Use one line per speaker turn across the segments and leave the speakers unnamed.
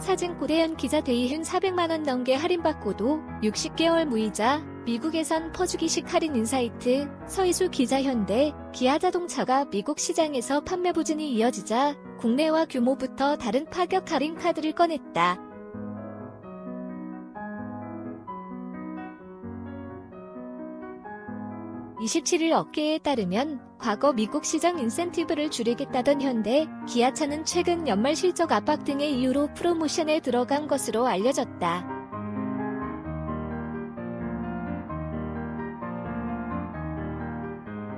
사진 고대현 기자 대이흔 400만원 넘게 할인받고도 60개월 무이자 미국에선 퍼주기식 할인 인사이트 서희수 기자 현대 기아자동차가 미국 시장에서 판매 부진이 이어지자 국내와 규모부터 다른 파격 할인 카드를 꺼냈다. (27일) 업계에 따르면 과거 미국 시장 인센티브를 줄이겠다던 현대 기아차는 최근 연말 실적 압박 등의 이유로 프로모션에 들어간 것으로 알려졌다.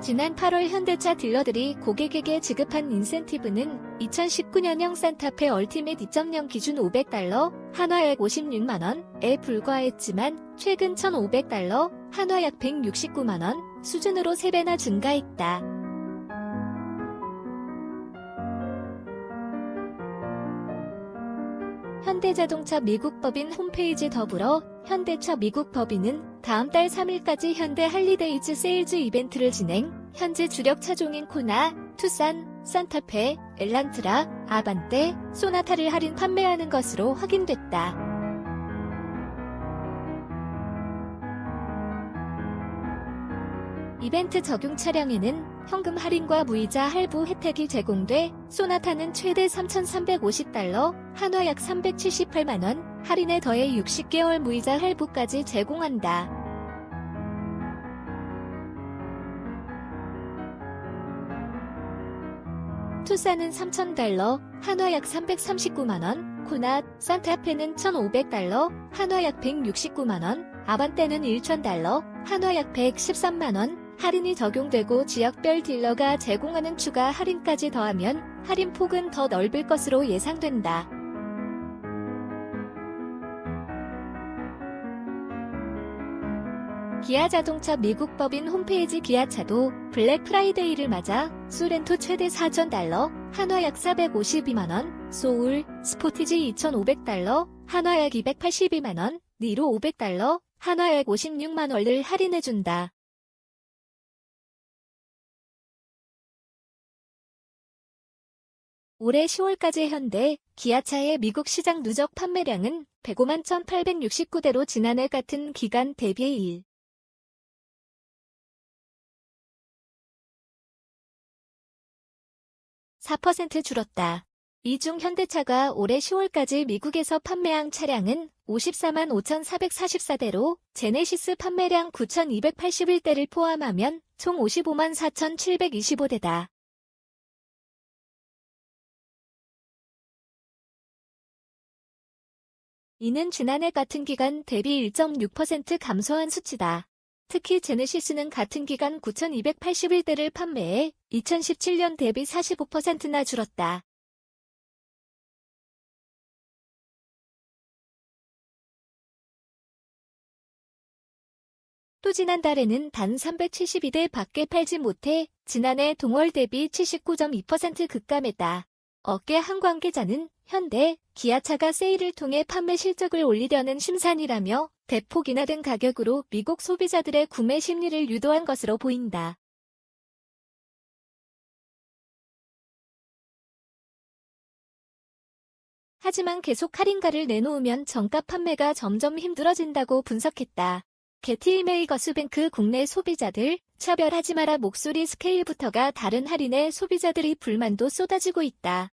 지난 8월 현대차 딜러들이 고객에게 지급한 인센티브는 2019년형 산타페 얼티밋 2.0 기준 500달러, 한화약 56만원에 불과했지만 최근 1,500달러, 한화약 169만원 수준으로 3배나 증가했다. 현대자동차 미국 법인 홈페이지 더불어 현대차 미국 법인은 다음 달 3일까지 현대 할리데이즈 세일즈 이벤트를 진행, 현재 주력 차종인 코나, 투싼, 산타페, 엘란트라, 아반떼, 소나타를 할인 판매하는 것으로 확인됐다. 이벤트 적용 차량에는 현금 할인과 무이자 할부 혜택이 제공돼 소나타는 최대 3,350달러, 한화 약 378만원, 할인에 더해 60개월 무이자 할부까지 제공한다. 투싼은 3,000달러, 한화 약 339만원, 코나, 산타페는 1,500달러, 한화 약 169만원, 아반떼는 1,000달러, 한화 약 113만원, 할인이 적용되고 지역별 딜러가 제공하는 추가 할인까지 더하면 할인 폭은 더 넓을 것으로 예상된다. 기아 자동차 미국 법인 홈페이지 기아차도 블랙 프라이데이를 맞아 소렌토 최대 4,000달러, 한화 약 452만원, 소울, 스포티지 2,500달러, 한화 약 282만원, 니로 500달러, 한화 약 56만원을 할인해준다. 올해 10월까지 현대, 기아차의 미국 시장 누적 판매량은 105만 1869대로 지난해 같은 기간 대비 1. 4% 줄었다. 이 중 현대차가 올해 10월까지 미국에서 판매한 차량은 54만 5,444대로 제네시스 판매량 9,281대를 포함하면 총 55만 4,725대다. 이는 지난해 같은 기간 대비 1.6% 감소한 수치다. 특히 제네시스는 같은 기간 9,281대를 판매해 2017년 대비 45%나 줄었다. 또 지난달에는 단 372대 밖에 팔지 못해 지난해 동월 대비 79.2% 급감했다. 업계 한 관계자는 현대, 기아차가 세일을 통해 판매 실적을 올리려는 심산이라며 대폭 인하된 가격으로 미국 소비자들의 구매 심리를 유도한 것으로 보인다. 하지만 계속 할인가를 내놓으면 정가 판매가 점점 힘들어진다고 분석했다. 게티메이거스뱅크 국내 소비자들 차별하지 마라 목소리 스케일부터가 다른 할인에 소비자들이 불만도 쏟아지고 있다.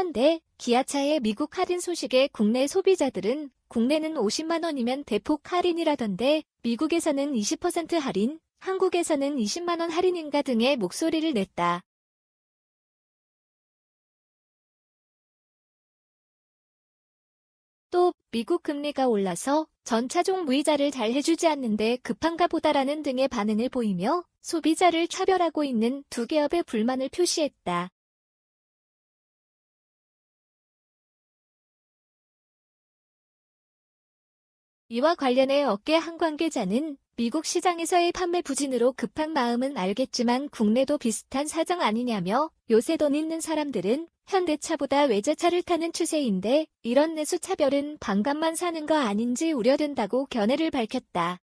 현대, 기아차의 미국 할인 소식에 국내 소비자들은 국내는 50만 원이면 대폭 할인이라던데 미국에서는 20% 할인, 한국에서는 20만 원 할인인가 등의 목소리를 냈다. 또 미국 금리가 올라서 전 차종 무이자를 잘 해주지 않는데 급한가 보다라는 등의 반응을 보이며 소비자를 차별하고 있는 두 기업의 불만을 표시했다. 이와 관련해 업계 한 관계자는 미국 시장에서의 판매 부진으로 급한 마음은 알겠지만 국내도 비슷한 사정 아니냐며 요새 돈 있는 사람들은 현대차보다 외제차를 타는 추세인데 이런 내수 차별은 반값만 사는 거 아닌지 우려된다고 견해를 밝혔다.